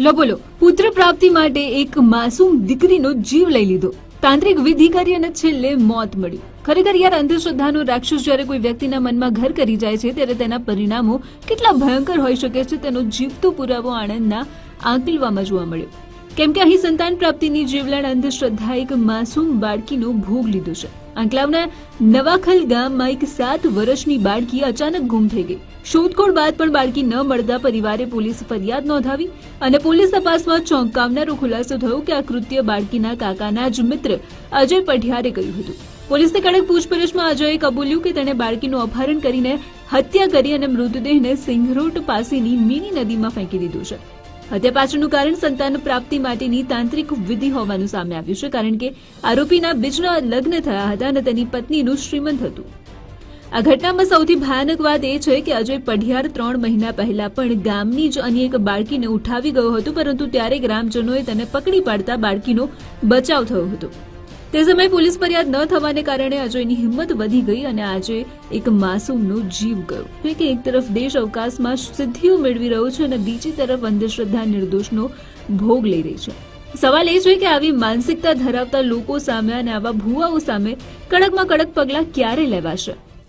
લો બોલો, પુત્ર પ્રાપ્તિ માટે એક માસૂમ દીકરીનો જીવ લઈ લીધો. તાંત્રિક વિધિ કરી અને છેલ્લે મોત મળ્યું. ખરેખર યાર અંધશ્રદ્ધાનો રાક્ષસ જ્યારે કોઈ વ્યક્તિના મનમાં ઘર કરી જાય છે, ત્યારે તેના પરિણામો કેટલા ભયંકર હોઈ શકે છે, તેનો જીવતો પુરાવો આણંદના આંકલવામાં જોવા મળ્યો. કેમ કે અહીં સંતાન પ્રાપ્તિની જીવલેણ અંધશ્રદ્ધા એક માસૂમ બાળકીનો ભોગ લીધો છે. આંકલાવના નવાખલ ગામમાં એક સાત વર્ષની બાળકી અચાનક ગુમ થઈ ગઈ. શોધખોળ બાદ પણ બાળકી ન મળતા પરિવારે પોલીસ ફરિયાદ નોંધાવી અને પોલીસ તપાસમાં ચોંકાવનારો ખુલાસો થયો કે આ કૃત્ય બાળકીના કાકાના જ મિત્ર અજય પઢિયારે કર્યું હતું. પોલીસે કડક પૂછપરછમાં અજયે કબૂલ્યું કે તેણે બાળકીનું અપહરણ કરીને હત્યા કરી અને મૃતદેહને સિંગરોટ પાસેની મીની નદીમાં ફેંકી દીધો છે. હત્યા પાછળનું કારણ સંતાન પ્રાપ્તિ માટેની તાંત્રિક વિધિ હોવાનું સામે આવ્યું છે, કારણ કે આરોપીના બીજના લગ્ન થયા હતા અને તેની પત્નીનું શ્રીમંત હતું. આ ઘટનામાં સૌથી ભયાનક વાત એ છે કે અજય પઢિયાર ત્રણ મહિના પહેલા પણ ગામની જ અન્ય એક બાળકીને ઉઠાવી ગયો હતો, પરંતુ ત્યારે ગ્રામજનોએ તેને પકડી પાડતા બાળકીનો બચાવ થયો હતો. તે સમયે પોલીસ ફરિયાદ ન થવાને કારણે અજયની હિંમત વધી ગઈ અને આજે એક માસૂમનો જીવ ગયો. એટલે કે એક તરફ દેશ અવકાશમાં સિદ્ધિઓ મેળવી રહ્યો છે અને બીજી તરફ અંધશ્રદ્ધા નિર્દોષનો ભોગ લઈ રહી છે. સવાલ એ છે કે આવી માનસિકતા ધરાવતા લોકો સામે અને આવા ભુવાઓ સામે કડકમાં કડક પગલાં ક્યારે લેવાશે?